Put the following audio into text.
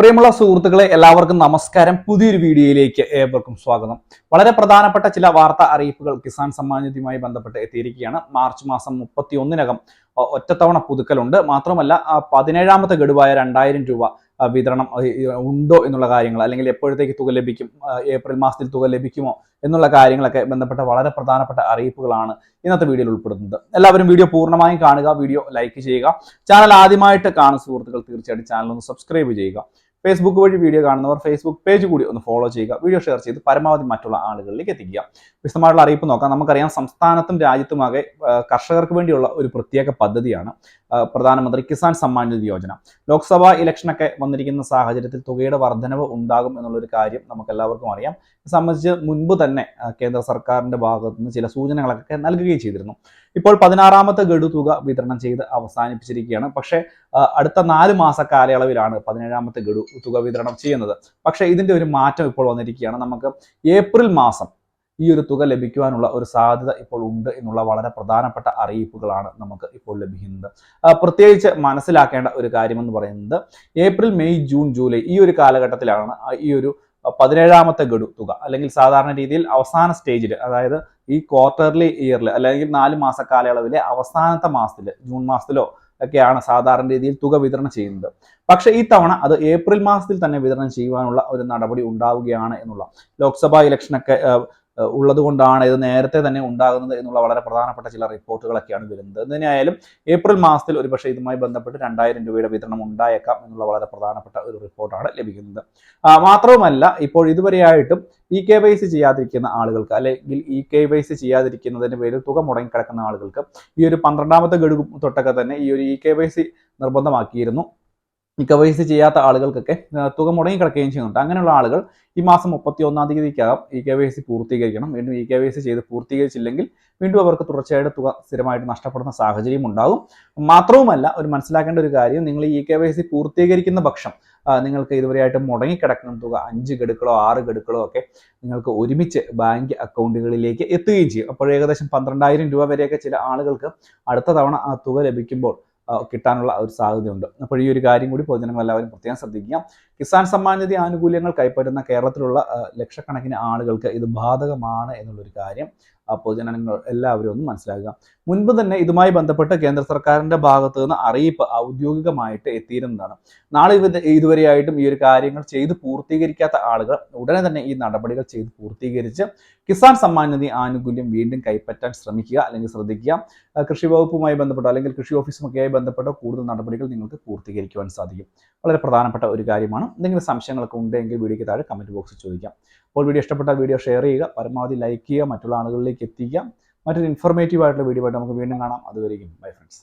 പ്രിയമുള്ള സുഹൃത്തുക്കളെ എല്ലാവർക്കും നമസ്കാരം. പുതിയൊരു വീഡിയോയിലേക്ക് ഏവർക്കും സ്വാഗതം. വളരെ പ്രധാനപ്പെട്ട ചില വാർത്താ അറിയിപ്പുകൾ കിസാൻ സമ്മാൻ നിധിയുമായി ബന്ധപ്പെട്ട് എത്തിയിരിക്കുകയാണ്. മാർച്ച് മാസം മുപ്പത്തി ഒന്നിനകം ഒറ്റത്തവണ പുതുക്കലുണ്ട്. മാത്രമല്ല പതിനേഴാമത്തെ ഗഡുവായ രണ്ടായിരം രൂപ വിതരണം ഉണ്ടോ എന്നുള്ള കാര്യങ്ങൾ അല്ലെങ്കിൽ എപ്പോഴത്തേക്ക് തുക ലഭിക്കും ഏപ്രിൽ മാസത്തിൽ തുക ലഭിക്കുമോ എന്നുള്ള കാര്യങ്ങളൊക്കെ ബന്ധപ്പെട്ട വളരെ പ്രധാനപ്പെട്ട അറിയിപ്പുകളാണ് ഇന്നത്തെ വീഡിയോയിൽ ഉൾപ്പെടുന്നത്. എല്ലാവരും വീഡിയോ പൂർണമായും കാണുക വീഡിയോ ലൈക്ക് ചെയ്യുക. ചാനൽ ആദ്യമായിട്ട് കാണുന്ന സുഹൃത്തുക്കൾ തീർച്ചയായിട്ടും ചാനൽ ഒന്ന് സബ്സ്ക്രൈബ് ചെയ്യുക. ഫേസ്ബുക്ക് വഴി വീഡിയോ കാണുന്നവർ ഫേസ്ബുക്ക് പേജ് കൂടി ഒന്ന് ഫോളോ ചെയ്യുക. വീഡിയോ ഷെയർ ചെയ്ത് പരമാവധി മറ്റുള്ള ആളുകളിലേക്ക് എത്തിക്കുക. വിശദമായിട്ടുള്ള അറിയിപ്പ് നോക്കാം. നമുക്കറിയാം സംസ്ഥാനത്തും രാജ്യത്തുമാകെ കർഷകർക്ക് വേണ്ടിയുള്ള ഒരു പ്രത്യേക പദ്ധതിയാണ് പ്രധാനമന്ത്രി കിസാൻ സമ്മാൻ നിധി യോജന. ലോക്സഭാ ഇലക്ഷനൊക്കെ വന്നിരിക്കുന്ന സാഹചര്യത്തിൽ തുകയുടെ വർധനവ് ഉണ്ടാകും എന്നുള്ളൊരു കാര്യം നമുക്ക് എല്ലാവർക്കും അറിയാം സംബന്ധിച്ച് മുൻപ് തന്നെ കേന്ദ്ര സർക്കാരിന്റെ ഭാഗത്തുനിന്ന് ചില സൂചനകളൊക്കെ നൽകുകയും ചെയ്തിരുന്നു. ഇപ്പോൾ പതിനാറാമത്തെ ഗഡു തുക വിതരണം ചെയ്ത് അവസാനിപ്പിച്ചിരിക്കുകയാണ്. പക്ഷേ അടുത്ത നാല് മാസ കാലയളവിലാണ് പതിനേഴാമത്തെ ഗഡു തുക വിതരണം ചെയ്യുന്നത്. പക്ഷേ ഇതിന്റെ ഒരു മാറ്റം ഇപ്പോൾ വന്നിരിക്കുകയാണ്. നമുക്ക് ഏപ്രിൽ മാസം ഈ ഒരു തുക ലഭിക്കുവാനുള്ള ഒരു സാധ്യത ഇപ്പോൾ ഉണ്ട് എന്നുള്ള വളരെ പ്രധാനപ്പെട്ട അറിയിപ്പുകളാണ് നമുക്ക് ഇപ്പോൾ ലഭിക്കുന്നത്. പ്രത്യേകിച്ച് മനസ്സിലാക്കേണ്ട ഒരു കാര്യമെന്ന് പറയുന്നത് ഏപ്രിൽ മെയ് ജൂൺ ജൂലൈ ഈ ഒരു കാലഘട്ടത്തിലാണ് ഈ ഒരു പതിനേഴാമത്തെ ഗഡു തുക അല്ലെങ്കിൽ സാധാരണ രീതിയിൽ അവസാന സ്റ്റേജിൽ അതായത് ഈ ക്വാർട്ടർലി ഇയറിൽ അല്ലെങ്കിൽ നാല് മാസ കാലയളവിലെ അവസാനത്തെ മാസത്തിൽ ജൂൺ മാസത്തിലോ ഒക്കെയാണ് സാധാരണ രീതിയിൽ തുക വിതരണം ചെയ്യുന്നത്. പക്ഷേ ഈ തവണ അത് ഏപ്രിൽ മാസത്തിൽ തന്നെ വിതരണം ചെയ്യുവാനുള്ള ഒരു നടപടി ഉണ്ടാവുകയാണ് എന്നുള്ള ലോക്സഭാ ഇലക്ഷനൊക്കെ ഉള്ളത് കൊണ്ടാണ് ഇത് നേരത്തെ തന്നെ ഉണ്ടാകുന്നത് എന്നുള്ള വളരെ പ്രധാനപ്പെട്ട ചില റിപ്പോർട്ടുകളൊക്കെയാണ് വരുന്നത്. എന്തിനായാലും ഏപ്രിൽ മാസത്തിൽ ഒരുപക്ഷെ ഇതുമായി ബന്ധപ്പെട്ട് രണ്ടായിരം രൂപയുടെ വിതരണം ഉണ്ടായേക്കാം എന്നുള്ള വളരെ പ്രധാനപ്പെട്ട ഒരു റിപ്പോർട്ടാണ് ലഭിക്കുന്നത്. മാത്രവുമല്ല ഇപ്പോൾ ഇതുവരെയായിട്ടും ഇ കെ വൈ സി ചെയ്യാതിരിക്കുന്ന ആളുകൾക്ക് അല്ലെങ്കിൽ ഇ കെ വൈ സി ചെയ്യാതിരിക്കുന്നതിന് പേരിൽ തുക മുടങ്ങിക്കിടക്കുന്ന ആളുകൾക്ക് ഈ ഒരു പന്ത്രണ്ടാമത്തെ ഗഡു തൊട്ടൊക്കെ തന്നെ ഈ ഒരു ഇ കെ വൈ സി നിർബന്ധമാക്കിയിരുന്നു. ഇ കെ വൈ സി ചെയ്യാത്ത ആളുകൾക്കൊക്കെ തുക മുടങ്ങി കിടക്കുകയും ചെയ്യുന്നുണ്ട്. അങ്ങനെയുള്ള ആളുകൾ ഈ മാസം മുപ്പത്തി ഒന്നാം തീയതിക്കകം ഇ കെ വൈ സി പൂർത്തീകരിക്കണം. വീണ്ടും ഇ കെ വൈ സി ചെയ്ത് പൂർത്തീകരിച്ചില്ലെങ്കിൽ വീണ്ടും അവർക്ക് തുടർച്ചയായിട്ട് തുക സ്ഥിരമായിട്ട് നഷ്ടപ്പെടുന്ന സാഹചര്യം ഉണ്ടാകും. മാത്രവുമല്ല ഒരു മനസ്സിലാക്കേണ്ട ഒരു കാര്യം നിങ്ങൾ ഇ കെ വൈ സി പൂർത്തീകരിക്കുന്ന പക്ഷം നിങ്ങൾക്ക് ഇതുവരെയായിട്ട് മുടങ്ങിക്കിടക്കുന്ന തുക അഞ്ച് ഗഡുക്കളോ ആറ് ഗഡുക്കളോ ഒക്കെ നിങ്ങൾക്ക് ഒരുമിച്ച് ബാങ്ക് അക്കൗണ്ടുകളിലേക്ക് എത്തുകയും ചെയ്യും. അപ്പോൾ ഏകദേശം പന്ത്രണ്ടായിരം രൂപ വരെയൊക്കെ ചില ആളുകൾക്ക് അടുത്ത തവണ ആ തുക ലഭിക്കുമ്പോൾ കിട്ടാനുള്ള ഒരു സാധ്യതയുണ്ട്. അപ്പോൾ ഈ ഒരു കാര്യം കൂടി പൊതുജനങ്ങൾ എല്ലാവരും പ്രത്യേകം ശ്രദ്ധിക്കുക. കിസാൻ സമ്മാൻ നിധി ആനുകൂല്യങ്ങൾ കൈപ്പറ്റുന്ന കേരളത്തിലുള്ള ലക്ഷക്കണക്കിന് ആളുകൾക്ക് ഇത് ബാധകമാണ് എന്നുള്ളൊരു കാര്യം പൊതുജനങ്ങൾ എല്ലാവരും ഒന്ന് മനസ്സിലാക്കുക. മുൻപ് തന്നെ ഇതുമായി ബന്ധപ്പെട്ട് കേന്ദ്ര സർക്കാരിന്റെ ഭാഗത്ത് നിന്ന് അറിയിപ്പ് ഔദ്യോഗികമായിട്ട് എത്തിയിരുന്നതാണ്. നാളെ ഇത് ഇതുവരെയായിട്ടും ഈ ഒരു കാര്യങ്ങൾ ചെയ്ത് പൂർത്തീകരിക്കാത്ത ആളുകൾ ഉടനെ തന്നെ ഈ നടപടികൾ ചെയ്ത് പൂർത്തീകരിച്ച് കിസാൻ സമ്മാൻ നിധി ആനുകൂല്യം വീണ്ടും കൈപ്പറ്റാൻ ശ്രമിക്കുക അല്ലെങ്കിൽ ശ്രദ്ധിക്കുക. കൃഷി വകുപ്പുമായി ബന്ധപ്പെട്ടോ അല്ലെങ്കിൽ കൃഷി ഓഫീസുമൊക്കെയായി ബന്ധപ്പെട്ടോ കൂടുതൽ നടപടികൾ നിങ്ങൾക്ക് പൂർത്തീകരിക്കുവാൻ സാധിക്കും. വളരെ പ്രധാനപ്പെട്ട ഒരു കാര്യമാണ്. എന്തെങ്കിലും സംശയങ്ങളൊക്കെ ഉണ്ടെങ്കിൽ വീഡിയോയ്ക്ക് താഴെ കമന്റ് ബോക്സിൽ ചോദിക്കാം. അപ്പോൾ വീഡിയോ ഇഷ്ടപ്പെട്ട വീഡിയോ ഷെയർ ചെയ്യുക പരമാവധി ലൈക്ക് ചെയ്യുക മറ്റുള്ള ആളുകളിലേക്ക് എത്തിക്കുക. മറ്റൊരു ഇൻഫോർമേറ്റീവ് ആയിട്ടുള്ള വീഡിയോ ആയിട്ട് നമുക്ക് വീണ്ടും കാണാം. അതുവരെയും ബൈ ഫ്രണ്ട്സ്.